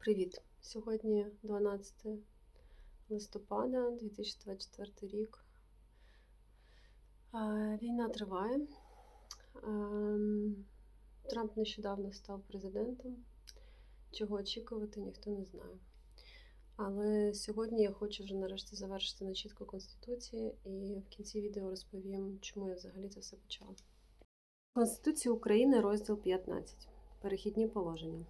Привіт! Сьогодні 12 листопада 2024 рік. Війна триває. Трамп нещодавно став президентом. Чого очікувати, ніхто не знає. Але сьогодні я хочу вже нарешті завершити начітку Конституції і в кінці відео розповім, чому я взагалі це все почала. Конституція України, розділ 15. Перехідні положення.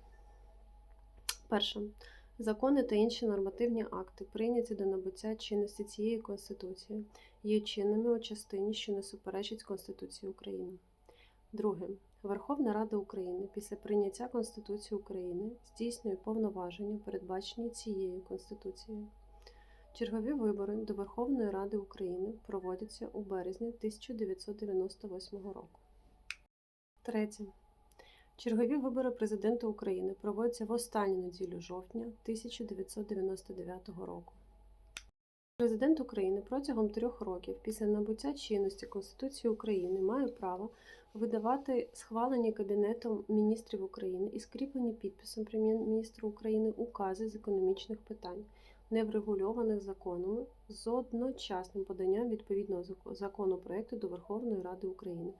Перше. Закони та інші нормативні акти, прийняті до набуття чинності цієї Конституції, є чинними у частині, що не суперечить Конституції України. Друге. Верховна Рада України після прийняття Конституції України здійснює повноваження, передбачені цією Конституцією. Чергові вибори до Верховної Ради України проводяться у березні 1998 року. Третє. Чергові вибори президента України проводяться в останню неділю жовтня 1999 року. Президент України протягом трьох років після набуття чинності Конституції України має право видавати схвалені Кабінетом міністрів України і скріплені підписом Прем'єр-міністра України укази з економічних питань, не врегульованих законами, з одночасним поданням відповідного зако- законопроекту до Верховної Ради України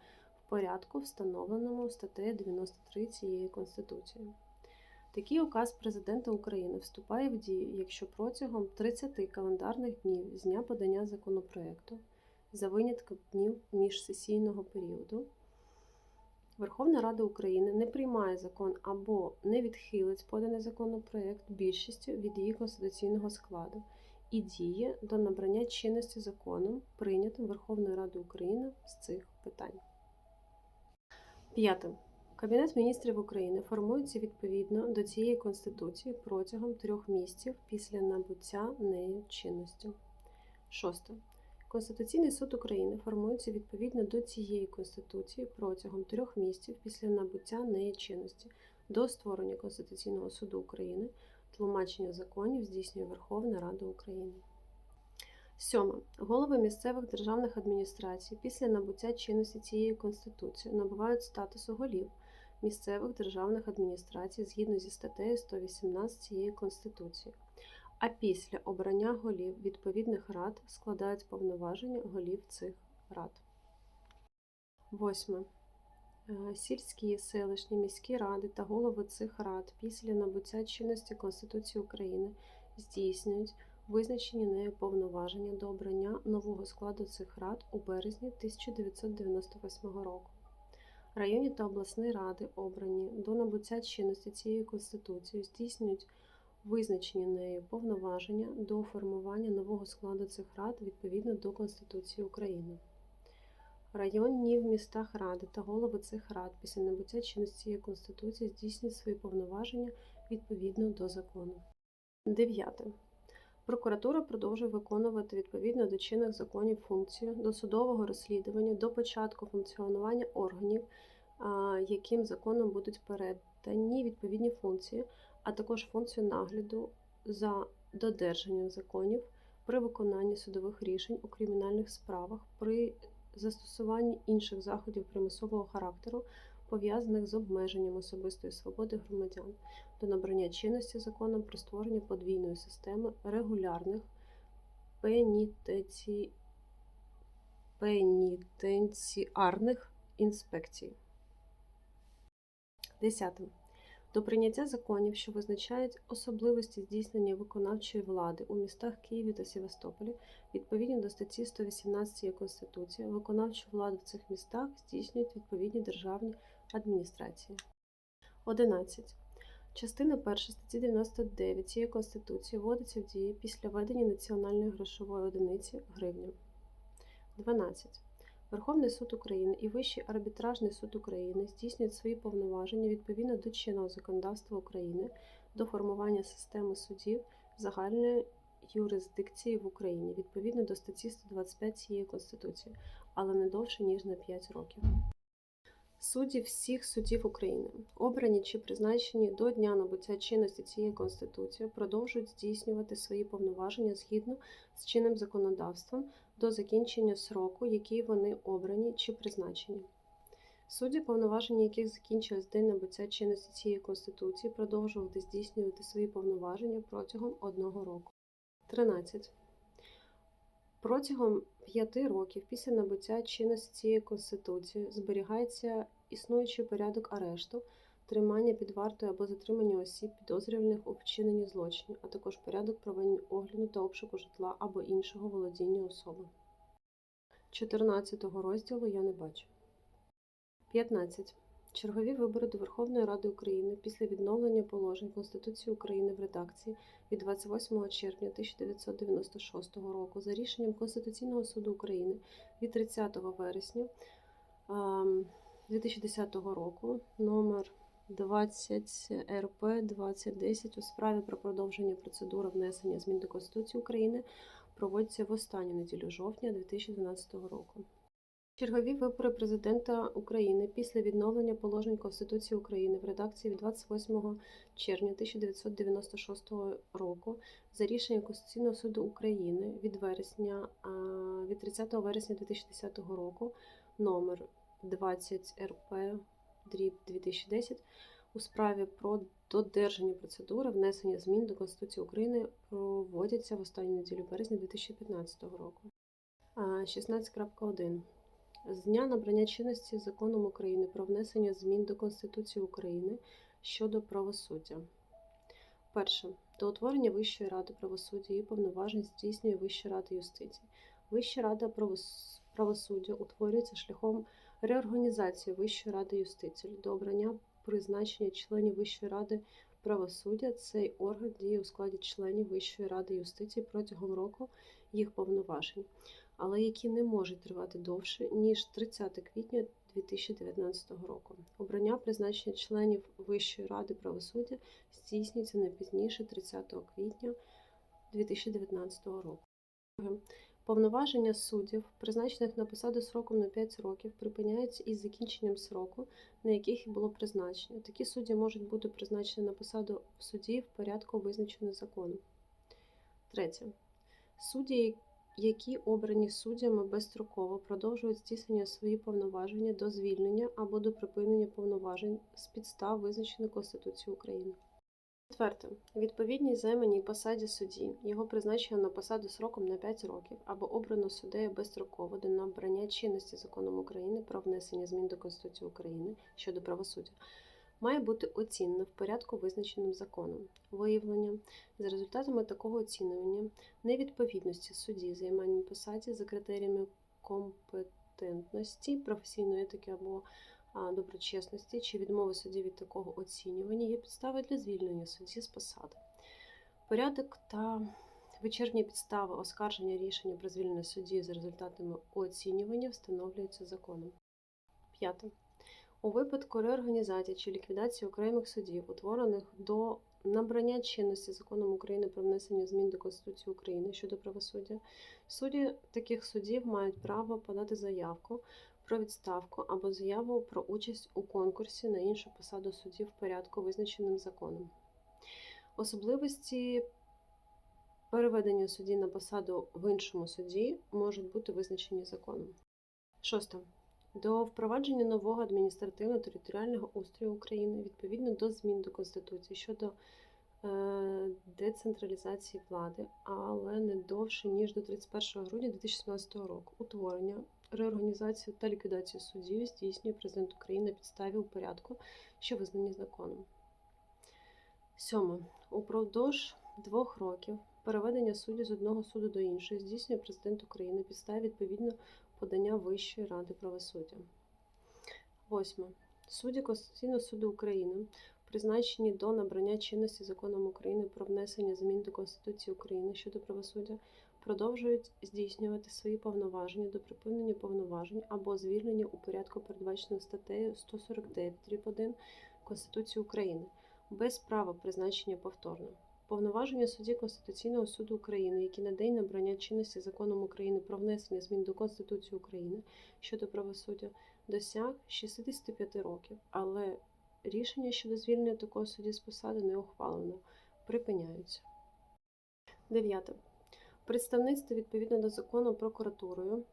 порядку, встановленому статтею 93 цієї Конституції. Такий указ президента України вступає в дію, якщо протягом 30 календарних днів з дня подання законопроекту, за винятком днів міжсесійного періоду, Верховна Рада України не приймає закон або не відхилить поданий законопроект більшістю від її конституційного складу і діє до набрання чинності законом, прийнятим Верховною Радою України з цих питань. П'яте. Кабінет міністрів України формується відповідно до цієї Конституції протягом трьох місяців після набуття нею чинності. Шосте. Конституційний суд України формується відповідно до цієї Конституції протягом трьох місяців після набуття неї чинності до створення Конституційного суду України, тлумачення законів здійснює Верховна Рада України. Сьоме. Голови місцевих державних адміністрацій після набуття чинності цієї Конституції набувають статусу голів місцевих державних адміністрацій згідно зі статтею 118 цієї Конституції. А після обрання голів відповідних рад складають повноваження голів цих рад. Восьме. Е, Сільські, селищні, міські ради та голови цих рад після набуття чинності Конституції України здійснюють визначені нею повноваження до обрання нового складу цих рад у березні 1998 року. Районні та обласні ради, обрані до набуття чинності цієї Конституції, здійснюють визначені нею повноваження до формування нового складу цих рад відповідно до Конституції України. Районні в містах ради та голови цих рад після набуття чинності цієї Конституції здійснюють свої повноваження відповідно до закону. Дев'яте. Прокуратура продовжує виконувати відповідно до чинних законів функцію досудового розслідування до початку функціонування органів, яким законом будуть передані відповідні функції, а також функцію нагляду за додержанням законів при виконанні судових рішень у кримінальних справах, при застосуванні інших заходів примусового характеру, пов'язаних з обмеженням особистої свободи громадян до набрання чинності законом про створення подвійної системи регулярних пенітенці... пенітенціарних інспекцій. 10. До прийняття законів, що визначають особливості здійснення виконавчої влади у містах Києві та Севастополі, відповідно до статті 118 Конституції, виконавчу владу в цих містах здійснюють відповідні державні адміністрації. 11. Частина 1 статті 99 цієї Конституції вводиться в дію після введення національної грошової одиниці гривня. 12. Верховний суд України і Вищий арбітражний суд України здійснюють свої повноваження відповідно до чинного законодавства України до формування системи судів загальної юрисдикції в Україні відповідно до статті 125 цієї Конституції, але не довше ніж на 5 років. Судді всіх судів України, обрані чи призначені до дня набуття чинності цієї Конституції, продовжують здійснювати свої повноваження згідно з чинним законодавством до закінчення сроку, який вони обрані чи призначені. Судді, повноваження яких закінчились в день набуття чинності цієї Конституції, продовжувати здійснювати свої повноваження протягом одного року. 13. Протягом п'яти років після набуття чинності цієї Конституції зберігається існуючий порядок арешту, тримання під вартою або затримання осіб, підозрюваних у вчиненні злочинів, а також порядок проведення огляду та обшуку житла або іншого володіння особи. 14 розділу я не бачу. 15. Чергові вибори до Верховної Ради України після відновлення положень Конституції України в редакції від 28 червня 1996 року за рішенням Конституційного суду України від 30 вересня ем, 2010 року номер 20 РП 2010 у справі про продовження процедури внесення змін до Конституції України проводиться в останню неділю жовтня 2012 року. Чергові вибори президента України після відновлення положень Конституції України в редакції від 28 червня 1996 року за рішенням Конституційного суду України від вересня від 30 вересня 2010 року номер 20 РП дріб 2010 у справі про додержання процедури внесення змін до Конституції України проводяться в останню неділю березня 2015 року. 16.1 з дня набрання чинності законом України про внесення змін до Конституції України щодо правосуддя. Перше. До утворення Вищої ради правосуддя і повноважень здійснює Вища рада юстиції. Вища рада правосуддя утворюється шляхом реорганізації Вищої ради юстиції до обрання призначення членів Вищої ради правосуддя. Цей орган діє у складі членів Вищої ради юстиції протягом року їх повноважень але які не можуть тривати довше, ніж 30 квітня 2019 року. Обрання призначення членів Вищої ради правосуддя здійснюється не пізніше 30 квітня 2019 року. Повноваження суддів, призначених на посаду сроком на 5 років, припиняються із закінченням сроку, на яких і було призначення. Такі судді можуть бути призначені на посаду судді в порядку, визначеного законом. Третє. Судді, які обрані суддями безстроково продовжують здійснення свої повноваження до звільнення або до припинення повноважень з підстав, визначених Конституцією України. Четверте. Відповідність займаній посаді судді, його призначення на посаду сроком на 5 років або обрано суддею безстроково до набрання чинності законом України про внесення змін до Конституції України щодо правосуддя, має бути оцінено в порядку, визначеним законом. Виявлення за результатами такого оцінювання невідповідності судді займаній посаді за критеріями компетентності, професійної етики або доброчесності чи відмови судді від такого оцінювання є підстави для звільнення судді з посади. Порядок та вичерпні підстави оскарження рішення про звільнення судді за результатами оцінювання встановлюються законом. П'яте. У випадку реорганізації чи ліквідації окремих судів, утворених до набрання чинності законом України про внесення змін до Конституції України щодо правосуддя, судді таких судів мають право подати заявку про відставку або заяву про участь у конкурсі на іншу посаду суддів в порядку, визначеним законом. Особливості переведення судді на посаду в іншому суді можуть бути визначені законом. Шосте. До впровадження нового адміністративно-територіального устрою України відповідно до змін до Конституції щодо е, децентралізації влади, але не довше ніж до 31 грудня 2017 року. Утворення, реорганізацію та ліквідацію судів здійснює президент України на підставі у порядку, що визнані законом. Сьоме. Упродовж двох років переведення суддів з одного суду до іншого здійснює президент України підставі відповідно подання Вищої ради правосуддя. Восьме. Судді Конституційного суду України, призначені до набрання чинності законом України про внесення змін до Конституції України щодо правосуддя, продовжують здійснювати свої повноваження до припинення повноважень або звільнення у порядку, передбаченому статтею 149 Конституції України, без права призначення повторно. Повноваження судді Конституційного суду України, які на день набрання чинності законом України про внесення змін до Конституції України щодо правосуддя досяг 65 років, але рішення щодо звільнення такого судді з посади не ухвалено, припиняються. 9. Представництво відповідно до закону прокуратурою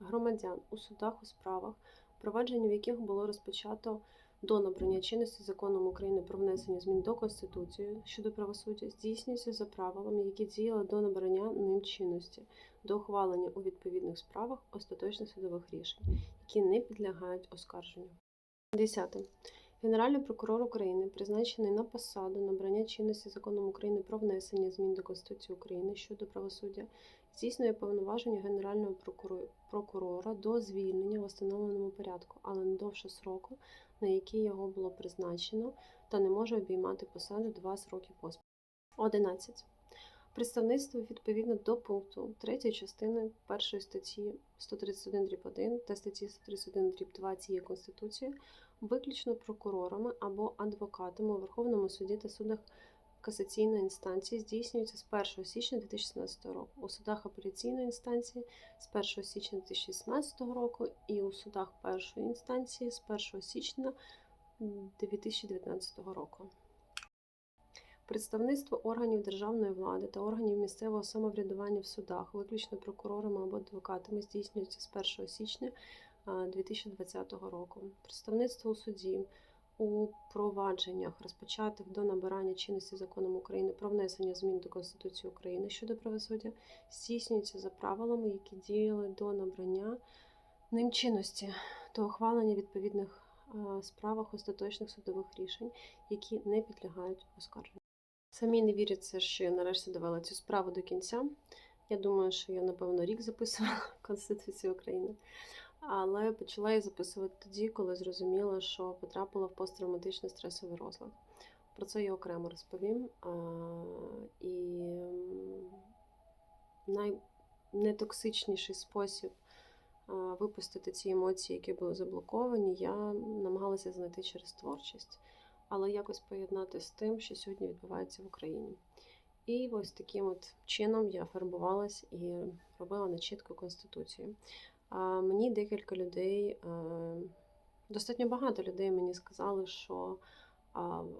громадян у судах у справах провадження в яких було розпочато до набрання чинності законом України про внесення змін до Конституції щодо правосуддя, здійснюється за правилами, які діяли до набрання ним чинності, до ухвалення у відповідних справах остаточних судових рішень, які не підлягають оскарженню. 10. Генеральний прокурор України, призначений на посаду набрання чинності законом України про внесення змін до Конституції України щодо правосуддя, здійснює повноваження Генерального прокурора до звільнення в установленому порядку, але не довше сроку, на які його було призначено, та не може обіймати посаду два сроки поспіль. 11. Представництво відповідно до пункту 3 частини 1 статті 131 дріб 1 та статті 131 дріб 2 цієї Конституції виключно прокурорами або адвокатами у Верховному суді та судах касаційної інстанції здійснюється з 1 січня 2016 року, у судах апеляційної інстанції з 1 січня 2016 року і у судах першої інстанції з 1 січня 2019 року. Представництво органів державної влади та органів місцевого самоврядування в судах, виключно прокурорами або адвокатами, здійснюється з 1 січня 2020 року. Представництво у суді у провадженнях, розпочатих до набирання чинності законом України про внесення змін до Конституції України щодо правосуддя, здійснюється за правилами, які діяли до набрання ним чинності, до ухвалення відповідних справах остаточних судових рішень, які не підлягають оскарженню. Самі не віряться, що я нарешті довела цю справу до кінця. Я думаю, що я, напевно, рік записувала Конституцію України. Але почала її записувати тоді, коли зрозуміла, що потрапила в посттравматичний стресовий розлад. Про це я окремо розповім. І найнетоксичніший спосіб випустити ці емоції, які були заблоковані, я намагалася знайти через творчість але якось поєднати з тим, що сьогодні відбувається в Україні. І ось таким от чином я фарбувалась і робила начітку Конституції. Мені декілька людей, е, достатньо багато людей мені сказали, що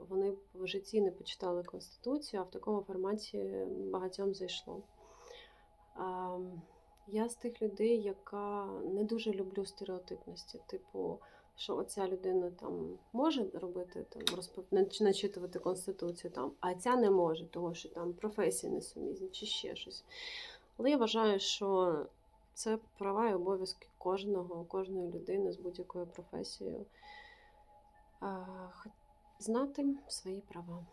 вони в житті не почитали Конституцію, а в такому форматі багатьом зайшло. Я з тих людей, яка не дуже люблю стереотипності, типу що оця людина там може робити там розпов... начитувати конституцію, там, а ця не може, тому що там професії несумісні чи ще щось. Але я вважаю, що це права і обов'язки кожного, кожної людини з будь-якою професією. Знати свої права.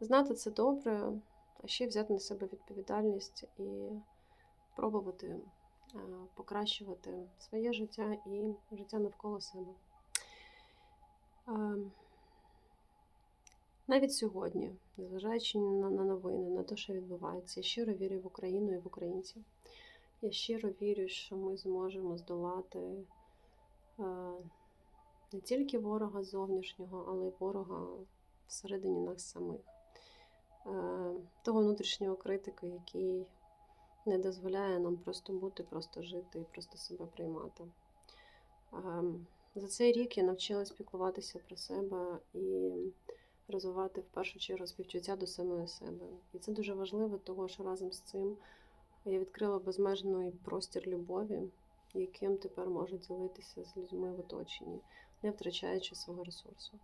Знати це добре, а ще взяти на себе відповідальність і пробувати покращувати своє життя і життя навколо себе. Навіть сьогодні, незважаючи на на новини, на те, що відбувається, я щиро вірю в Україну і в українців. Я щиро вірю, що ми зможемо здолати е, не тільки ворога зовнішнього, але й ворога всередині нас самих. Е, Того внутрішнього критика, який не дозволяє нам просто бути, просто жити і просто себе приймати. Ем, За цей рік я навчилась піклуватися про себе і розвивати в першу чергу співчуття до самої себе. І це дуже важливо, тому що разом з цим я відкрила безмежний простір любові, яким тепер можу ділитися з людьми в оточенні, не втрачаючи свого ресурсу.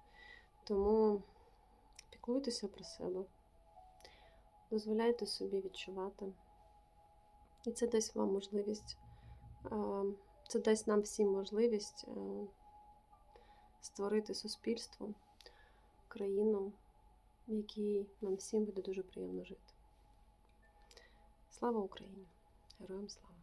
Тому піклуйтеся про себе, дозволяйте собі відчувати. І це дасть вам можливість, це дасть нам всім можливість е, створити суспільство, країну, в якій нам всім буде дуже приємно жити. Слава Україні! Героям слава!